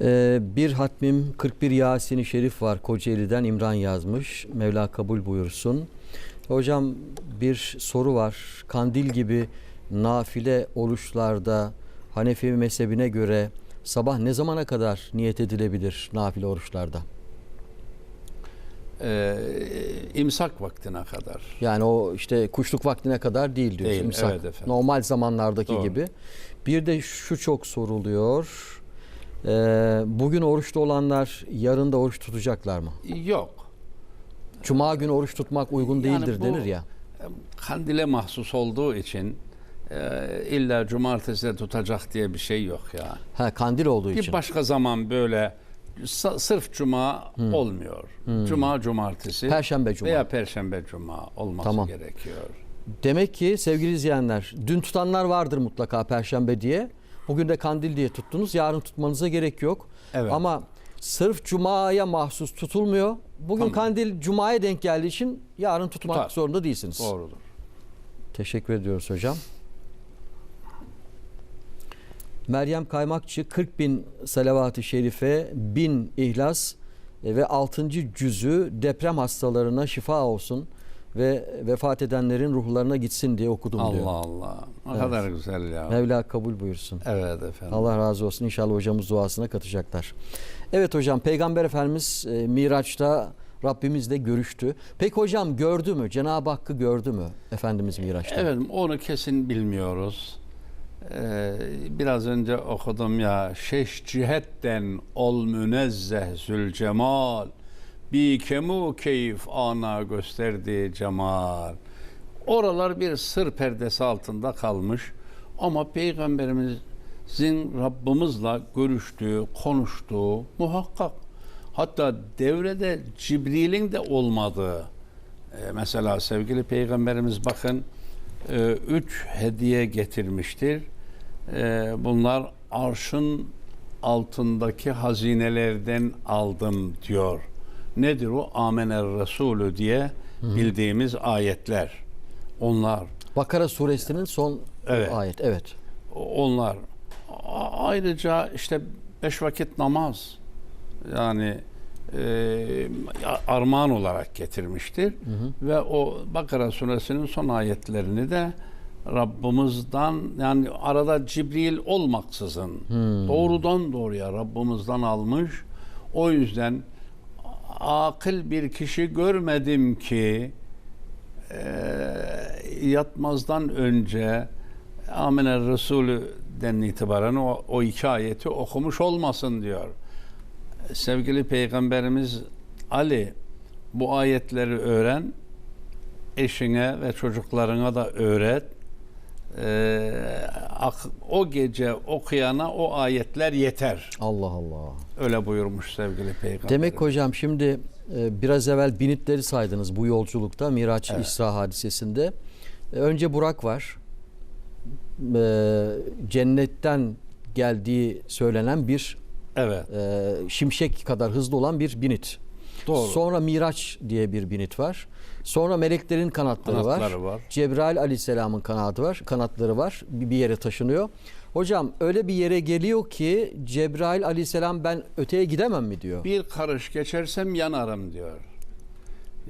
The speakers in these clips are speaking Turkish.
Ee, bir hatmim 41 Yasin-i Şerif var Kocaeli'den İmran yazmış. Mevla kabul buyursun. Hocam bir soru var. Kandil gibi nafile oruçlarda Hanefi mezhebine göre sabah ne zamana kadar niyet edilebilir nafile oruçlarda? Ee, imsak vaktine kadar. Yani o işte kuşluk vaktine kadar değil diyor. Değil, imsak. evet efendim. Normal zamanlardaki Doğru. gibi. Bir de şu çok soruluyor. Ee, bugün oruçlu olanlar yarın da oruç tutacaklar mı? Yok. Cuma günü oruç tutmak uygun Yani değildir bu- denir ya. Kandile mahsus olduğu için e, illa cumartesi de tutacak diye bir şey yok ya. Ha kandil olduğu Bir için. başka zaman böyle sırf cuma olmuyor. Cuma cumartesi Perşembe cuma. veya perşembe cuma olması Tamam. gerekiyor. Demek ki sevgili izleyenler dün tutanlar vardır mutlaka perşembe diye. Bugün de kandil diye tuttunuz. Yarın tutmanıza gerek yok. Evet. Ama sırf cumaya mahsus tutulmuyor. Bugün Tamam. kandil cumaya denk geldiği için yarın tutmak Tutar. zorunda değilsiniz. Doğrudur. Teşekkür ediyoruz hocam. Meryem Kaymakçı 40 bin salavat-ı şerife, bin ihlas e, ve 6. cüzü deprem hastalarına şifa olsun ve vefat edenlerin ruhlarına gitsin diye okudum Allah diyor. Allah. Ne Evet. kadar güzel ya. Mevla kabul buyursun. Evet efendim. Allah razı olsun. İnşallah hocamız duasına katacaklar. Evet hocam Peygamber Efendimiz e, Miraç'ta Rabbimizle görüştü. Peki hocam gördü mü? Cenab-ı Hakk'ı gördü mü Efendimiz Miraç'ta? Evet onu kesin bilmiyoruz. Ee, biraz önce okudum ya şeş cihetten ol münezzeh zülcemal bi kemu keyif ana gösterdi cemal. Oralar bir sır perdesi altında kalmış ama peygamberimizin Rabbimizle görüştüğü, konuştuğu muhakkak. Hatta devrede Cibril'in de olmadığı e, mesela sevgili peygamberimiz bakın e, üç hediye getirmiştir. E, bunlar arşın altındaki hazinelerden aldım diyor. Nedir o? Amener Resulü diye bildiğimiz ayetler. Onlar. Bakara suresinin son Evet. ayet. Evet. Onlar. Ayrıca işte beş vakit namaz yani e, armağan olarak getirmiştir. Ve o Bakara suresinin son ayetlerini de Rabbimizden yani arada Cibril olmaksızın doğrudan doğruya Rabbimizden almış. O yüzden akıl bir kişi görmedim ki e, yatmazdan önce Amener Resulü'den itibaren o, o iki ayeti okumuş olmasın diyor. Sevgili Peygamberimiz Ali bu ayetleri öğren, eşine ve çocuklarına da öğret. Ak- o gece okuyana o ayetler yeter. Allah Allah. Öyle buyurmuş sevgili Peygamber. Demek hocam şimdi e, biraz evvel binitleri saydınız bu yolculukta Miraç Evet. İsra hadisesinde. E, Önce Burak var. E, Cennetten geldiği söylenen bir Evet, e, şimşek kadar hızlı olan bir binit. Doğru. Sonra Miraç diye bir binit var. Sonra meleklerin kanatları, Kanatları var. var. Cebrail aleyhisselamın kanadı var, kanatları var. Bir yere taşınıyor. Hocam öyle bir yere geliyor ki Cebrail aleyhisselam ben öteye gidemem mi diyor. Bir karış geçersem yanarım diyor.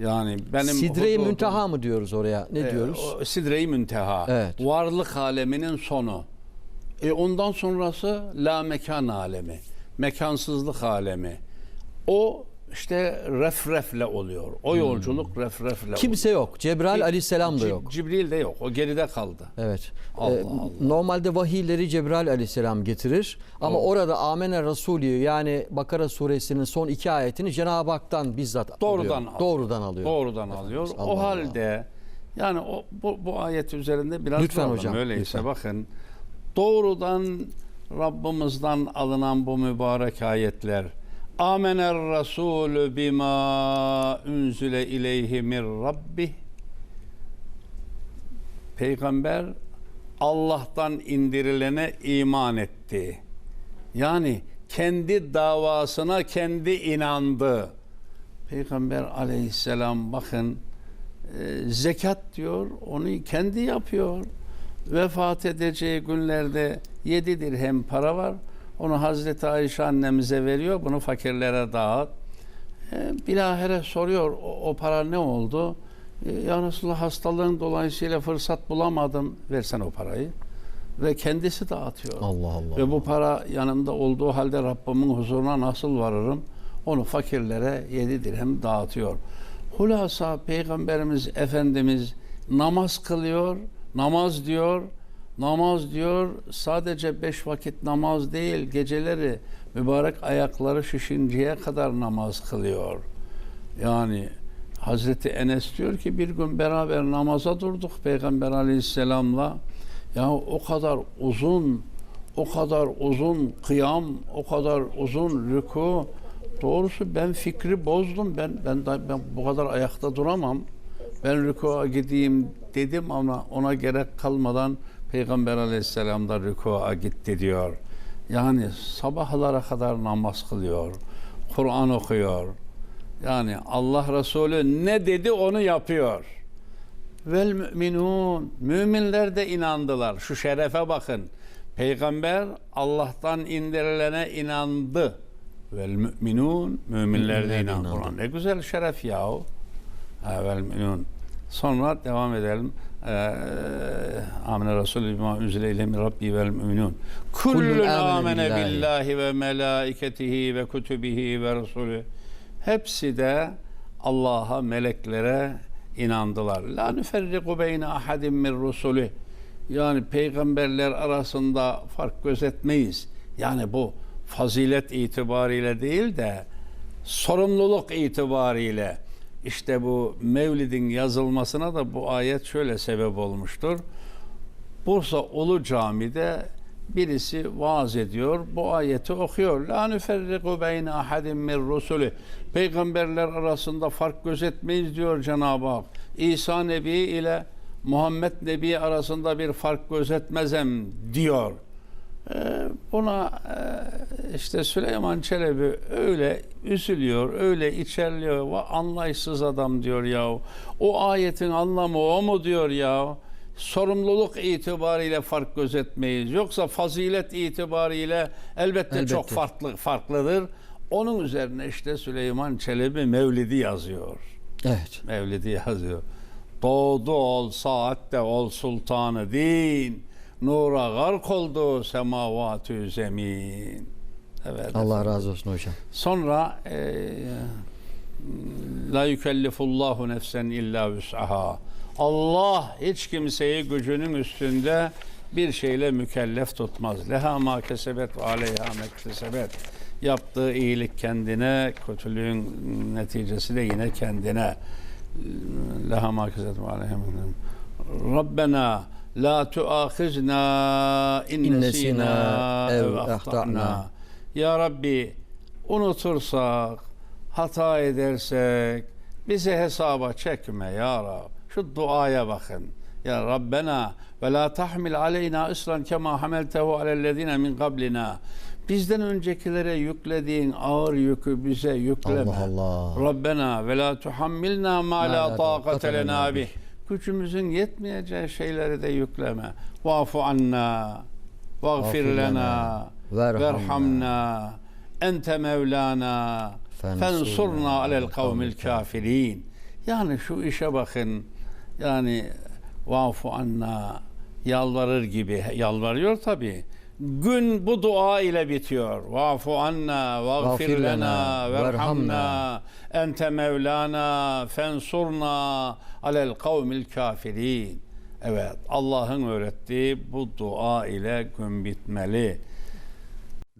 Yani benim Sidre-i Münteha mı diyoruz oraya? Ne E, diyoruz? o Sidre-i Münteha. Evet. Varlık aleminin sonu. E ondan sonrası la mekan alemi. Mekansızlık alemi. O işte refrefle oluyor. O yolculuk refrefle Hmm. Kimse yok. Cebrail oluyor. aleyhisselam da Cib- yok. Cibril de yok. O geride kaldı. Evet. Allah Ee, Allah. Normalde vahiyleri Cebrail aleyhisselam getirir. Ama Doğru. orada Amene Resulü yani Bakara suresinin son iki ayetini Cenab-ı Hak'tan bizzat Doğrudan alıyor. alıyor. Doğrudan alıyor. Doğrudan alıyor. Allah o Allah. halde yani o bu, bu ayet üzerinde biraz Lütfen duralım. hocam, Öyleyse lütfen. bakın doğrudan Rabbimizden alınan bu mübarek ayetler Amener Resulü bima unzile ileyhi min rabbih Peygamber Allah'tan indirilene iman etti. Yani kendi davasına kendi inandı. Peygamber aleyhisselam bakın e, zekat diyor onu kendi yapıyor. Vefat edeceği günlerde yedi dirhem para var. Onu Hazreti Ayşe annemize veriyor. Bunu fakirlere dağıt. E, bilahare soruyor o, o para ne oldu? E, ya Resulallah hastalığın dolayısıyla fırsat bulamadım. Versen o parayı. Ve kendisi dağıtıyor. Allah Allah. Ve bu para yanımda olduğu halde Rabbimin huzuruna nasıl varırım? Onu fakirlere yedi dirhem dağıtıyor. Hulasa Peygamberimiz Efendimiz namaz kılıyor, namaz diyor, namaz diyor sadece beş vakit namaz değil, geceleri mübarek ayakları şişinceye kadar namaz kılıyor. Yani Hazreti Enes diyor ki bir gün beraber namaza durduk Peygamber Aleyhisselam'la. Ya o kadar uzun, o kadar uzun kıyam, o kadar uzun rüku. Doğrusu ben fikri bozdum. Ben ben ben bu kadar ayakta duramam. Ben rükûa gideyim dedim ama ona gerek kalmadan Peygamber Aleyhisselam da rükûa gitti diyor. Yani sabahlara kadar namaz kılıyor. Kur'an okuyor. Yani Allah Resulü ne dedi onu yapıyor. Vel müminun. Müminler de inandılar. Şu şerefe bakın. Peygamber Allah'tan indirilene inandı. Vel müminun. Müminler de inandı. Ulan Ne güzel şeref yahu. Vel müminun. Sonra devam edelim. Ee, Amine Resulü bima üzile ile min Rabbi vel müminun. Kullun amene amene billahi. ve melaiketihi ve kutubihi ve resulü. Hepsi de Allah'a, meleklere inandılar. La nüferriku beyne ahadin min rusulü. Yani peygamberler arasında fark gözetmeyiz. Yani bu fazilet itibariyle değil de sorumluluk itibariyle işte bu Mevlid'in yazılmasına da bu ayet şöyle sebep olmuştur. Bursa Ulu Cami'de birisi vaaz ediyor. Bu ayeti okuyor. La nüferriku beyne ahadin min rusulü. Peygamberler arasında fark gözetmeyiz diyor Cenab-ı Hak. İsa Nebi ile Muhammed Nebi arasında bir fark gözetmezem diyor. Ee, buna e, işte Süleyman Çelebi öyle üzülüyor, öyle içerliyor. Va anlayışsız adam diyor ya. O ayetin anlamı o mu diyor ya. Sorumluluk itibariyle fark gözetmeyiz. Yoksa fazilet itibariyle elbette, Elbette. çok farklı farklıdır. Onun üzerine işte Süleyman Çelebi Mevlidi yazıyor. Evet. Mevlidi yazıyor. Doğdu ol saatte ol sultanı din. Nura gark oldu semavatü zemin. Evet. Allah razı olsun hocam. Sonra e, la yükellifullahu nefsen illa vüs'aha. Allah hiç kimseyi gücünün üstünde bir şeyle mükellef tutmaz. Leha ma kesebet ve aleyha mektesebet. Yaptığı iyilik kendine, kötülüğün neticesi de yine kendine. Leha ma kesebet ve aleyha. Rabbena la tuahizna in İn nesina nesina ev ahtana. Ya Rabbi unutursak, hata edersek bizi hesaba çekme ya Rab. Şu duaya bakın. Ya Rabbena ve la tahmil aleyna isran kema hameltehu alellezine min qablina. Bizden öncekilere yüklediğin ağır yükü bize yükleme. Allah Allah. Rabbena ve la tuhammilna ma la lena lena bih. Gücümüzün yetmeyeceği şeyleri de yükleme. Vafu anna. Vagfir lena. verhamna. Ente mevlana. Fensurna alel kavmil kafirin. Yani şu işe bakın. Yani vafu anna yalvarır gibi yalvarıyor tabi. Gün bu dua ile bitiyor. Vafu anna, vagfir lena, verhamna. ente mevlana, fensurna alel kavmil kafirin. Evet, Allah'ın öğrettiği bu dua ile gün bitmeli.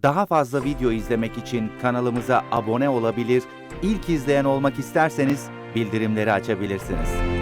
Daha fazla video izlemek için kanalımıza abone olabilir, ilk izleyen olmak isterseniz bildirimleri açabilirsiniz.